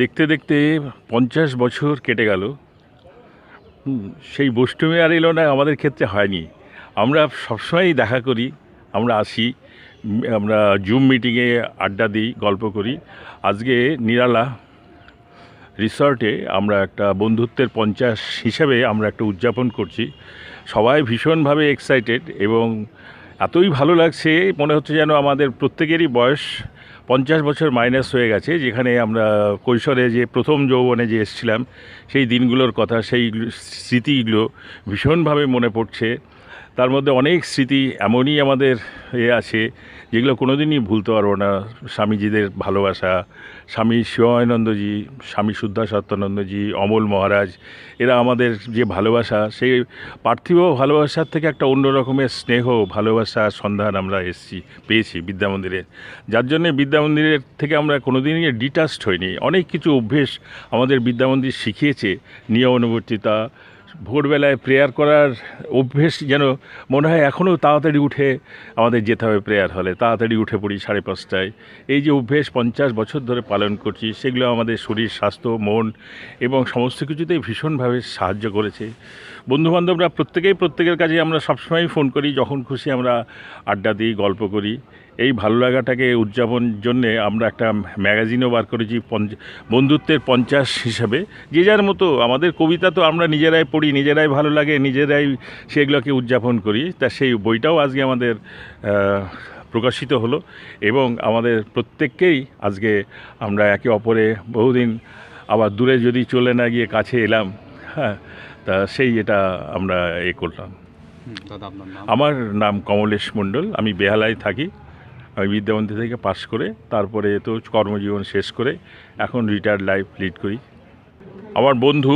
দেখতে দেখতে পঞ্চাশ বছর কেটে গেল। সেই বৈষ্ণবী আর এলো না, আমাদের ক্ষেত্রে হয়নি। আমরা সবসময়ই দেখা করি, আমরা আসি আমরা জুম মিটিংয়ে আড্ডা দিই, গল্প করি। আজকে নিরালা রিসর্টে আমরা একটা বন্ধুত্বের পঞ্চাশ হিসাবে আমরা একটা উদযাপন করছি। সবাই ভীষণভাবে এক্সাইটেড এবং এতই ভালো লাগছে, মনে হচ্ছে যেন আমাদের প্রত্যেকেরই বয়স পঞ্চাশ বছর মাইনাস হয়ে গেছে, যেখানে আমরা কৈশোরে যে প্রথম যৌবনে যে এসেছিলাম, সেই দিনগুলোর কথা, সেই স্মৃতিগুলো ভীষণভাবে মনে পড়ছে। তার মধ্যে অনেক স্মৃতি এমনই আমাদের এ আছে, যেগুলো কোনোদিনই ভুলতে পারব না। স্বামীজিদের ভালোবাসা, স্বামী শিবানন্দজি, স্বামী শুদ্ধা সত্যানন্দজি, অমল মহারাজ, এরা আমাদের যে ভালোবাসা, সেই পার্থিব ভালোবাসার থেকে একটা অন্য রকমের স্নেহ, ভালোবাসা, সন্ধান আমরা এসেছি, পেয়েছি বিদ্যামন্দিরে যার জন্যে বিদ্যামন্দিরের থেকে আমরা কোনোদিনই ডিটাচড হইনি। অনেক কিছু অভ্যেস আমাদের বিদ্যামন্দির শিখিয়েছে নিয়ম অনুবর্তিতা ভোরবেলায় প্রেয়ার করার অভ্যেস যেন মনে হয় এখনও তাড়াতাড়ি উঠে আমাদের যেতে হবে প্রেয়ার হলে। তাড়াতাড়ি উঠে পড়ি সাড়ে পাঁচটায়। এই যে অভ্যেস পঞ্চাশ বছর ধরে পালন করছি, সেগুলো আমাদের শরীর, স্বাস্থ্য, মন এবং সমস্ত কিছুতেই ভীষণভাবে সাহায্য করেছে। বন্ধুবান্ধবরা প্রত্যেকেই প্রত্যেকের কাছে আমরা সবসময় ফোন করি, যখন খুশি আমরা আড্ডা দিই, গল্প করি। এই ভালো লাগাটাকে উদযাপন জন্যে আমরা একটা ম্যাগাজিনও বার করেছি পঞ্চ- বন্ধুত্বের পঞ্চাশ হিসাবে। যে যার মতো আমাদের কবিতা তো আমরা নিজেরাই পড়ি নিজেরাই ভালো লাগে নিজেরাই সেগুলোকে উদযাপন করি। তা সেই বইটাও আজকে আমাদের প্রকাশিত হলো এবং আমাদের প্রত্যেককেই আজকে আমরা একে অপরে বহুদিন আবার দূরে যদি চলে না গিয়ে কাছে এলাম হ্যাঁ তা সেই এটা আমরা এ করলাম। আমার নাম কমলেশ মণ্ডল আমি বেহালায় থাকি। আমি বিদ্যামন্দির থেকে পাশ করে তারপরে তো কর্মজীবন শেষ করে এখন রিটায়ার্ড লাইফ লিড করি। আমার বন্ধু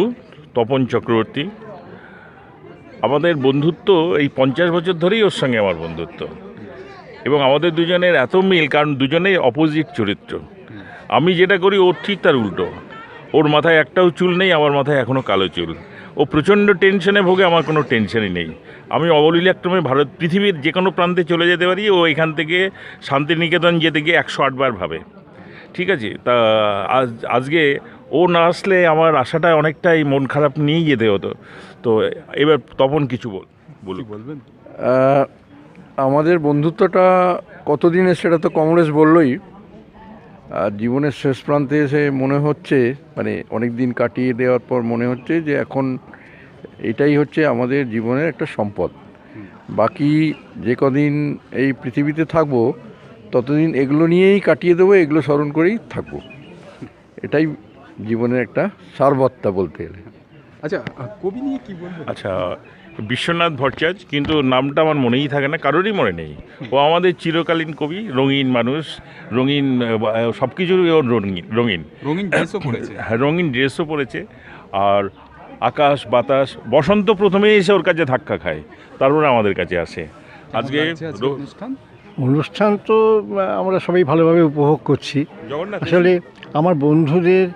তপন চক্রবর্তী, আমাদের বন্ধুত্ব এই পঞ্চাশ বছর ধরেই ওর সঙ্গে আমার বন্ধুত্ব। এবং আমাদের দুজনের এত মিল, কারণ দুজনেই অপোজিট চরিত্র। আমি যেটা করি, ওর ঠিক তার উল্টো। ওর মাথায় একটাও চুল নেই, আমার মাথায় এখনও কালো চুল। ও প্রচণ্ড টেনশনে ভোগে, আমার কোনো টেনশনই নেই। আমি অবলীলাক্রমে ভারত, পৃথিবীর যে কোনো প্রান্তে চলে যেতে পারি ও এখান থেকে শান্তিনিকেতন যেতে গিয়ে একশো আটবার ভাবে। ঠিক আছে? তা, আজ, আজকে ও না আসলে আমার আশাটা অনেকটাই মন খারাপ নিয়েই যেতে হতো। তো, এবার তপন কিছু বল বলবেন? আমাদের বন্ধুত্বটা কতদিনের সেটা তো কংগ্রেস বললই। আর জীবনের শেষ প্রান্তে এসে মনে হচ্ছে মানে অনেক দিন কাটিয়ে দেওয়ার পর মনে হচ্ছে যে এখন এটাই হচ্ছে আমাদের জীবনের একটা সম্পদ। বাকি যে কদিন এই পৃথিবীতে থাকব ততদিন এগুলো নিয়েই কাটিয়ে দেবো এগুলো স্মরণ করেই থাকব। এটাই জীবনের একটা সারবত্তা বলতে গেলে। আচ্ছা কবি নিয়ে কি বলবেন? আচ্ছা বিশ্বনাথ ভট্টাচার্য কিন্তু নামটা আমার মনেই থাকে না কারোরই মনে নেই। ও আমাদের চিরকালীন কবি রঙিন মানুষ রঙিন সব কিছুই ওর রঙিন রঙিন। রঙিন ড্রেসও পড়েছে হ্যাঁ, রঙিন ড্রেসও পরেছে। আর আকাশ বাতাস বসন্ত প্রথমেই এসে ওর কাছে ধাক্কা খায়। তারপরে আমাদের কাছে আসে। আজকে অনুষ্ঠান? অনুষ্ঠান তো আমরা সবাই ভালোভাবে উপভোগ করছি। জগন্নাথ আসলে আমার বন্ধুদের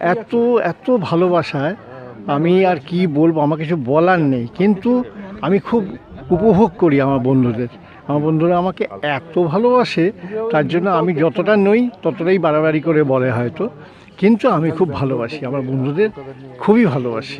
এত এত ভালোবাসায় আমি আর কি বলব আমার কিছু বলার নেই। কিন্তু আমি খুব উপভোগ করি আমার বন্ধুদের। আমার বন্ধুরা আমাকে এত ভালোবাসে, তার জন্য আমি যতটা নই, ততটাই বাড়াবাড়ি করে বলে হয়তো। কিন্তু আমি খুব ভালোবাসি, আমার বন্ধুদের খুবই ভালোবাসি।